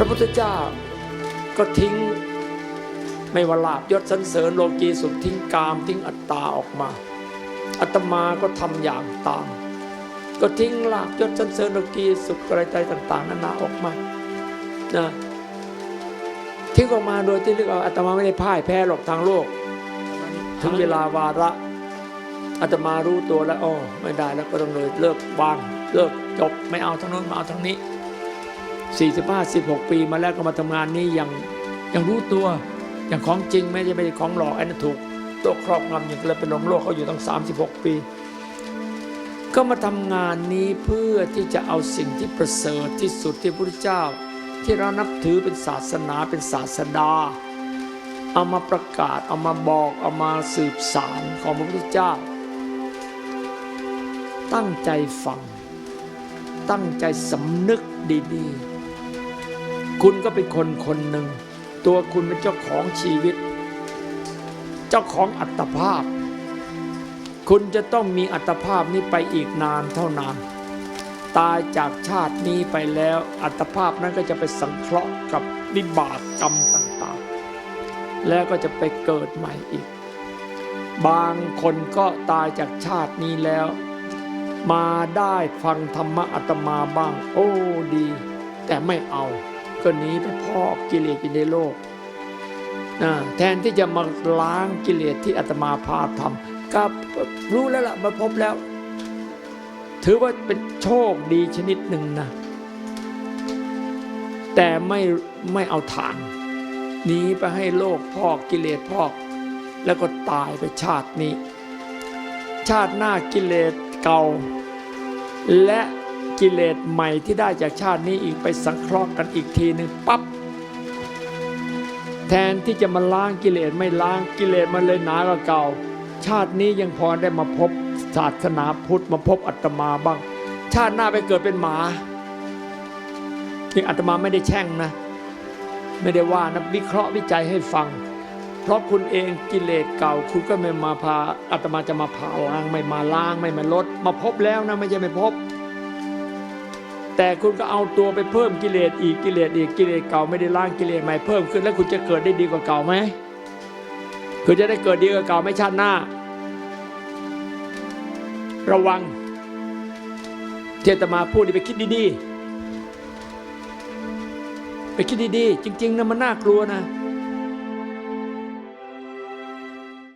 พระพุทธเจ้าก็ทิ้งไม่ว่าลาบยศสันเสริญโลกีสุขทิ้งกามทิ้งอัตตาออกมาอาตมาก็ทำอย่างตาม ก็ทิ้งลาบยศสันเสริญโลกีสุขอะไรต่าง ๆนานาออกมานะทิ้งออกมาโดยที่เรียกว่าอาตมาไม่ได้พ่ายแพ้หรอกทางโลก ถึงเวลาวาระอาตมารู้ตัวแล้วอ๋อไม่ได้แล้วก็ต้องเลยเลิกวางเลิกจบไม่เอาทั้งโน้นมาเอาทั้งนี้ 45 16 ปีมาแล้วก็มาทำงานนี้ย่างย่างรู้ตัวอย่างของจริงไม่ใช่ไม่ใช่ของหลอกอันนั้นถูกตัวครอบงำอย่างเลยเป็นหลงโลกเขาอยู่ตั้ง 36 ปี ก็มาทำงานนี้เพื่อที่จะเอาสิ่งที่ประเสริฐที่สุดที่พระพุทธเจ้า ที่เรานับถือเป็นศาสนาเป็นศาสดา เอามาประกาศเอามาบอกเอามาสืบสารของพระพุทธเจ้า ตั้งใจฟัง ตั้งใจสำนึกดีๆ คุณก็เป็นคนคนหนึ่ง ตัวคุณเป็นเจ้าของชีวิต เจ้าของอัตภาพ คุณจะต้องมีอัตภาพนี้ไปอีกนานเท่านาน ตายจากชาตินี้ไปแล้ว อัตภาพนั้นก็จะไปสังเคราะห์กับวิบากกรรมต่างๆ แล้วก็จะไปเกิดใหม่อีก บางคนก็ตายจากชาตินี้แล้ว มาได้ฟังธรรมะอาตมาบ้าง โอ้ดี แต่ไม่เอา ก็หนีไปพอกกิเลสอยู่ในโลกนะแทนที่จะมาล้างกิเลสที่อาตมาพาทำก็รู้แล้วล่ะมาพบแล้ว ถือว่าเป็นโชคดีชนิดหนึ่งนะ แต่ไม่ไม่เอาทานหนีไปให้โลกพอกกิเลสพอก แล้วก็ตายไปชาตินี้ ชาติหน้ากิเลสเก่า และ กิเลสใหม่ที่ได้จากชาตินี้อีกไปสังเคราะห์กันอีกทีหนึ่งปั๊บแทนที่จะมาล้างกิเลสไม่ล้างกิเลสมันเลยหนากว่าเก่า ชาตินี้ยังพอได้มาพบศาสนาพุทธมาพบอัตมาบ้าง ชาติหน้าไปเกิดเป็นหมายังอาตมาไม่ได้แช่งนะ ไม่ได้ว่านะวิเคราะห์วิจัยให้ฟัง เพราะคุณเองกิเลสเก่า คุณก็ไม่มาพาอาตมาจะมาพาล้างไม่มาล้างไม่มาลด มาพบแล้วนะไม่ใช่ไม่พบ แต่คุณก็เอาตัวไปเพิ่มกิเลสอีกกิเลสอีกกิเลสเก่าไม่ได้ล้างกิเลสใหม่เพิ่มขึ้นแล้วคุณจะเกิดได้ดีกว่าเก่าไหมคุณจะได้เกิดดีกว่าเก่าไม่ชาติหน้า ระวังเทตมาพูดนี่ไปคิดดีๆไปคิดดีๆจริง ๆนะมันน่ากลัวนะ